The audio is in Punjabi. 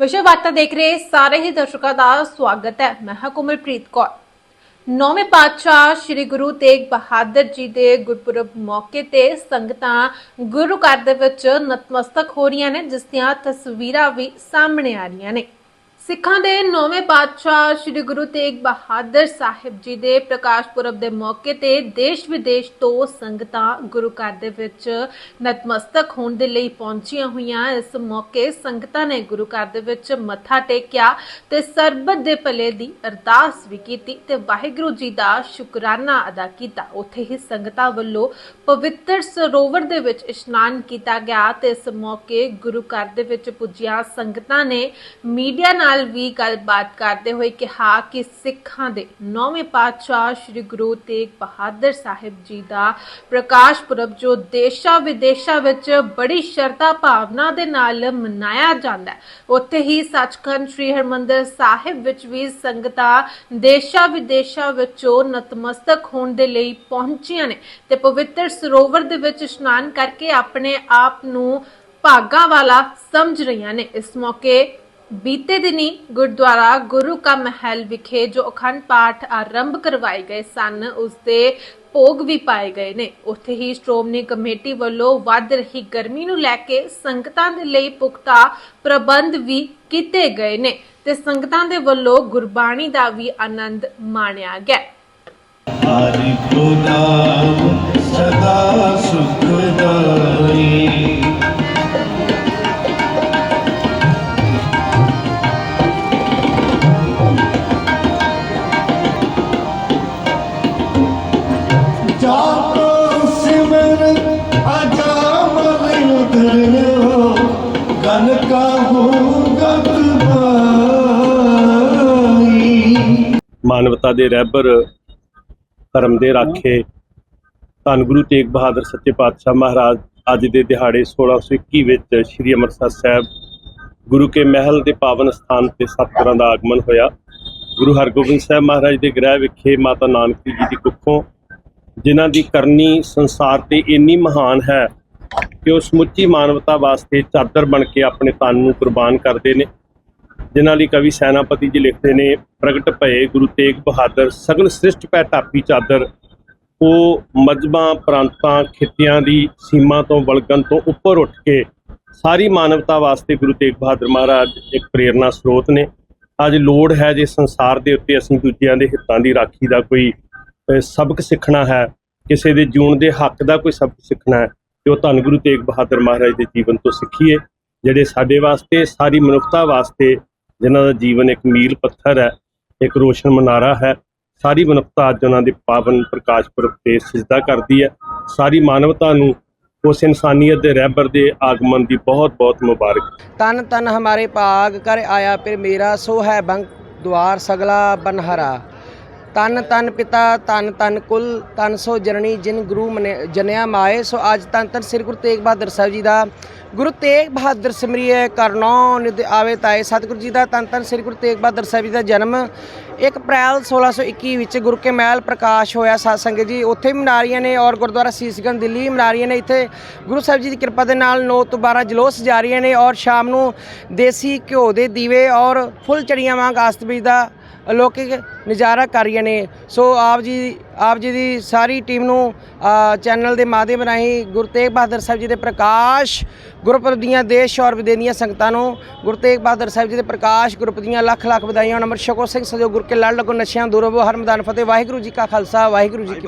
ਵਿਸ਼ਵ ਵਾਰਤਾ ਦੇਖ ਰਹੇ ਸਾਰੇ ਹੀ ਦਰਸ਼ਕਾਂ ਦਾ ਸਵਾਗਤ ਹੈ। ਮੈਂ ਹਾਂ ਕੋਮਲਪ੍ਰੀਤ ਕੌਰ। ਨੌਵੇਂ ਪਾਤਸ਼ਾਹ ਸ੍ਰੀ ਗੁਰੂ ਤੇਗ ਬਹਾਦਰ ਜੀ ਦੇ ਗੁਰਪੁਰਬ ਮੌਕੇ ਤੇ ਸੰਗਤਾਂ ਗੁਰੂ ਘਰ ਦੇ ਵਿੱਚ ਨਤਮਸਤਕ ਹੋ ਰਹੀਆਂ ਨੇ, ਜਿਸ ਦੀਆਂ ਤਸਵੀਰਾਂ ਵੀ ਸਾਹਮਣੇ ਆ ਰਹੀਆਂ ਨੇ। ਸਿੱਖਾਂ ਦੇ ਨੌਵੇਂ ਪਾਤਸ਼ਾਹ ਸ੍ਰੀ ਗੁਰੂ ਤੇਗ ਬਹਾਦਰ ਸਾਹਿਬ ਜੀ ਦੇ ਪ੍ਰਕਾਸ਼ ਪੁਰਬ ਦੇ ਮੌਕੇ ਤੇ ਦੇਸ਼ ਵਿਦੇਸ਼ ਤੋਂ ਸੰਗਤਾਂ ਗੁਰੂ ਘਰ ਦੇ ਵਿੱਚ ਨਤਮਸਤਕ ਹੋਣ ਦੇ ਲਈ ਪਹੁੰਚੀਆਂ ਹੋਈਆਂ। ਇਸ ਮੌਕੇ ਸੰਗਤਾਂ ਨੇ ਗੁਰੂ ਘਰ ਦੇ ਵਿੱਚ ਮੱਥਾ ਟੇਕਿਆ ਤੇ ਸਰਬਤ ਦੇ ਭਲੇ ਦੀ ਅਰਦਾਸ ਵੀ ਕੀਤੀ ਤੇ ਵਾਹਿਗੁਰੂ ਜੀ ਦਾ ਸ਼ੁਕਰਾਨਾ ਅਦਾ ਕੀਤਾ। ਉੱਥੇ ਹੀ ਸੰਗਤਾਂ ਵੱਲੋਂ ਪਵਿੱਤਰ ਸਰੋਵਰ ਦੇ ਵਿੱਚ ਇਸ਼ਨਾਨ ਕੀਤਾ ਗਿਆ ਤੇ ਇਸ ਮੌਕੇ ਗੁਰੂ ਘਰ ਦੇ ਵਿੱਚ ਪੁੱਜੀਆਂ ਸੰਗਤਾਂ ਨੇ ਮੀਡੀਆ ਨਾਲ ਵੀ ਗੱਲਬਾਤ ਕਰਦੇ ਹੋਏ ਕਿਹਾ ਕਿ ਸਿੱਖਾਂ ਦੇ ਨੌਵੇਂ ਪਾਤਸ਼ਾਹ ਸ੍ਰੀ ਗੁਰੂ ਤੇਗ ਬਹਾਦਰ ਸਾਹਿਬ ਜੀ ਦਾ ਪ੍ਰਕਾਸ਼ ਪੁਰਬ, ਜੋ ਦੇਸ਼ਾਂ ਵਿਦੇਸ਼ਾਂ ਵਿੱਚ ਬੜੀ ਸ਼ਰਧਾ ਭਾਵਨਾ ਦੇ ਨਾਲ ਮਨਾਇਆ ਜਾਂਦਾ ਹੈ। ਉੱਥੇ ਹੀ ਸੱਚਖੰਡ ਸ੍ਰੀ ਹਰਮੰਦਰ ਸਾਹਿਬ ਵਿੱਚ ਵੀ ਸੰਗਤਾਂ ਦੇਸ਼ਾਂ ਵਿਦੇਸ਼ਾਂ ਵਿੱਚੋਂ ਨਤਮਸਤਕ ਹੋਣ ਦੇ ਲਈ ਪਹੁੰਚੀਆਂ ਨੇ ਤੇ ਪਵਿੱਤਰ ਸਰੋਵਰ ਦੇ ਵਿੱਚ ਇਸ਼ਨਾਨ ਕਰਕੇ ਆਪਣੇ ਆਪ ਨੂੰ ਭਾਗਾ ਵਾਲਾ ਸਮਝ ਰਹੀਆਂ ਨੇ। ਇਸ ਮੌਕੇ ਬੀਤੇ ਦਿਨੀ ਗੁਰਦੁਆਰਾ ਗੁਰੂ ਕਾ ਮਹਿਲ ਵਿਖੇ ਜੋ ਅਖੰਡ ਪਾਠ ਆਰੰਭ ਕਰਵਾਏ ਗਏ ਸਨ, ਉਸ ਦੇ ਭੋਗ ਵੀ ਪਾਏ ਗਏ ਨੇ। ਉੱਥੇ ਹੀ ਸ਼੍ਰੋਮਣੀ ਕਮੇਟੀ ਵੱਲੋਂ ਵੱਧ ਰਹੀ ਗਰਮੀ ਨੂੰ ਲੈ ਕੇ ਸੰਗਤਾਂ ਦੇ ਲਈ ਪੁਖਤਾ ਪ੍ਰਬੰਧ ਵੀ ਕੀਤੇ ਗਏ ਨੇ ਤੇ ਸੰਗਤਾਂ ਦੇ ਵੱਲੋਂ ਗੁਰਬਾਣੀ ਦਾ ਵੀ ਆਨੰਦ ਮਾਣਿਆ ਗਿਆ। ਹਰਿ ਕੋ ਨਾਮ, ਸਦਾ ਸੁਖਦਾਈ ਮਾਨਵਤਾ ਦੇ ਰਹਿਬਰ, ਧਰਮ ਦੇ ਰਾਖੇ। ਧੰਨ ਗੁਰੂ ਤੇਗ ਬਹਾਦਰ ਸੱਚੇ ਪਾਤਸ਼ਾਹ ਮਹਾਰਾਜ ਅੱਜ ਦੇ ਦਿਹਾੜੇ 1621 ਵਿੱਚ ਸ੍ਰੀ ਅੰਮ੍ਰਿਤਸਰ ਸਾਹਿਬ ਗੁਰੂ ਕੇ ਮਹਿਲ ਦੇ ਪਾਵਨ ਸਥਾਨ ਤੇ ਸਤਿਗੁਰਾਂ ਦਾ ਆਗਮਨ ਹੋਇਆ। ਗੁਰੂ ਹਰਗੋਬਿੰਦ ਸਾਹਿਬ ਮਹਾਰਾਜ ਦੇ ਗ੍ਰਹਿ ਵਿਖੇ ਮਾਤਾ ਨਾਨਕੀ ਜੀ ਦੀ ਕੁੱਖੋਂ, ਜਿਨ੍ਹਾਂ ਦੀ ਕਰਨੀ ਸੰਸਾਰ ਤੇ ਇੰਨੀ ਮਹਾਨ ਹੈ ਕਿ ਉਹ ਸਮੁੱਚੀ ਮਾਨਵਤਾ ਵਾਸਤੇ ਚਾਦਰ ਬਣ ਕੇ ਆਪਣੇ ਤਨ ਨੂੰ ਕੁਰਬਾਨ ਕਰਦੇ ਨੇ। ਜਿਨ੍ਹਾਂ ਲਈ ਕਵੀ ਸੈਨਾਪਤੀ ਜੀ ਲਿਖਦੇ ਨੇ, ਪ੍ਰਗਟ ਭਏ ਗੁਰੂ ਤੇਗ ਬਹਾਦਰ ਸਗਲ ਸ੍ਰਿਸ਼ਟ ਪੈ ਢਾਪੀ ਚਾਦਰ। ਉਹ ਮਜਬਾਂ, ਪ੍ਰਾਂਤਾਂ, ਖਿੱਤਿਆਂ ਦੀ ਸੀਮਾ ਤੋਂ ਵਲਗਣ ਤੋਂ ਉੱਪਰ ਉੱਠ ਕੇ ਸਾਰੀ ਮਾਨਵਤਾ ਵਾਸਤੇ ਗੁਰੂ ਤੇਗ ਬਹਾਦਰ ਮਹਾਰਾਜ ਇੱਕ ਪ੍ਰੇਰਨਾ ਸਰੋਤ ਨੇ। ਅੱਜ ਲੋੜ ਹੈ ਜੇ ਸੰਸਾਰ ਦੇ ਉੱਤੇ ਅਸੀਂ ਦੂਜਿਆਂ ਦੇ ਹਿੱਤਾਂ ਦੀ ਰਾਖੀ ਦਾ ਕੋਈ ਸਬਕ ਸਿੱਖਣਾ ਹੈ, ਕਿਸੇ ਦੇ ਜੂਣ ਦੇ ਹੱਕ ਦਾ ਕੋਈ ਸਬਕ ਸਿੱਖਣਾ ਹੈ, ਤੇ ਉਹ ਧੰਨ ਗੁਰੂ ਤੇਗ ਬਹਾਦਰ ਮਹਾਰਾਜ ਦੇ ਜੀਵਨ ਤੋਂ ਸਿੱਖੀਏ, ਜਿਹੜੇ ਸਾਡੇ ਵਾਸਤੇ, ਸਾਰੀ ਮਨੁੱਖਤਾ ਵਾਸਤੇ ਜਿਨ੍ਹਾਂ ਦਾ ਜੀਵਨ ਇੱਕ ਮੀਲ ਪੱਥਰ ਹੈ, ਇੱਕ ਰੋਸ਼ਨ ਮਨਾਰਾ ਹੈ। ਸਾਰੀ ਮਨੁੱਖਤਾ ਅੱਜ ਉਹਨਾਂ ਦੇ ਪਾਵਨ ਪ੍ਰਕਾਸ਼ ਪੁਰਬ ਤੇ ਸਜਦਾ ਕਰਦੀ ਹੈ। ਸਾਰੀ ਮਾਨਵਤਾ ਨੂੰ ਉਸ ਇਨਸਾਨੀਅਤ ਦੇ ਰਹਿਬਰ ਦੇ ਆਗਮਨ ਦੀ ਬਹੁਤ ਬਹੁਤ ਮੁਬਾਰਕ। ਤਨ ਤਨ ਹਮਾਰੇ ਭਾਗ, ਕਰ ਆਇਆ ਫਿਰ ਮੇਰਾ, ਸੋ ਹੈ ਬੰਗ ਦੁਆਰ ਸਗਲਾ ਬਨਹਰਾ। ਤਨ ਤਨ ਪਿਤਾ, ਤਨ ਤਨ ਕੁਲ, ਤਨ ਸੋ ਜਨਨੀ, ਜਿਨ ਗੁਰੂ ਮਨੇ- ਜਨਿਆ ਮਾਏ। ਸੋ ਅੱਜ ਤਨ ਤਨ ਸ੍ਰੀ ਗੁਰੂ ਤੇਗ ਬਹਾਦਰ ਸਾਹਿਬ ਜੀ ਦਾ ਗੁਰੂ ਤੇਗ ਬਹਾਦਰ ਸਿਮਰਿਐ ਕਰਨੋ ਨਿਤ ਆਵੇ ਤਾਏ। ਸਤਿਗੁਰੂ ਜੀ ਦਾ ਤਨ ਤਨ ਸ੍ਰੀ ਗੁਰੂ ਤੇਗ ਬਹਾਦਰ ਸਾਹਿਬ ਜੀ ਦਾ ਜਨਮ 1 ਅਪ੍ਰੈਲ 1621 ਵਿੱਚ ਗੁਰੂ ਕੇ ਮਹਿਲ ਪ੍ਰਕਾਸ਼ ਹੋਇਆ ਸਾਧ ਸੰਗਤ ਜੀ। ਉੱਥੇ ਵੀ ਮਨਾ ਰਹੀਆਂ ਨੇ ਔਰ ਗੁਰਦੁਆਰਾ ਸੀਸਗੰਜ ਦਿੱਲੀ ਵੀ ਮਨਾ ਰਹੀਆਂ ਨੇ ਇੱਥੇ ਗੁਰੂ ਸਾਹਿਬ ਜੀ ਦੀ ਕਿਰਪਾ ਦੇ ਨਾਲ 9 ਤੋਂ 12 ਜਲੋਸ ਜਾ ਰਹੀਆਂ ਨੇ ਔਰ ਸ਼ਾਮ ਨੂੰ ਦੇਸੀ ਘਿਓ ਦੇ ਦੀਵੇ ਔਰ ਫੁੱਲ ਚੜੀਆਂ ਵਾਂਗ ਆਸਤਬੀਜ ਦਾ ਅਲੌਕਿਕ ਨਜ਼ਾਰਾ ਕਰ ਰਹੀਆਂ ਨੇ। ਸੋ ਆਪ ਜੀ ਆਪ ਜੀ ਦੀ ਸਾਰੀ ਟੀਮ ਨੂੰ ਚੈਨਲ ਦੇ ਮਾਧਿਅਮ ਰਾਹੀਂ ਗੁਰੂ ਤੇਗ ਬਹਾਦਰ ਸਾਹਿਬ ਜੀ ਦੇ ਪ੍ਰਕਾਸ਼ ਗੁਰਪੁਰਬ ਦੀਆਂ ਦੇਸ਼ ਔਰ ਵਿਦੇ ਦੀਆਂ ਸੰਗਤਾਂ ਨੂੰ ਗੁਰੂ ਤੇਗ ਬਹਾਦਰ ਸਾਹਿਬ ਜੀ ਦੇ ਪ੍ਰਕਾਸ਼ ਗੁਰਪੁਰਬ ਦੀਆਂ ਲੱਖ ਲੱਖ ਵਧਾਈਆਂ। ਹੋਣ ਅਮਰ ਸ਼ਕੋ ਸਿੰਘ ਸਜੋ ਗੁਰ ਕੇ ਲੜ ਲਗੋ, ਨਸ਼ਿਆਂ ਦੂਰੋ ਹਰ ਮੈਦਾਨ ਫਤਿਹ। ਵਾਹਿਗੁਰੂ ਜੀ ਕਾ ਖਾਲਸਾ, ਵਾਹਿਗੁਰੂ ਜੀ ਕੀ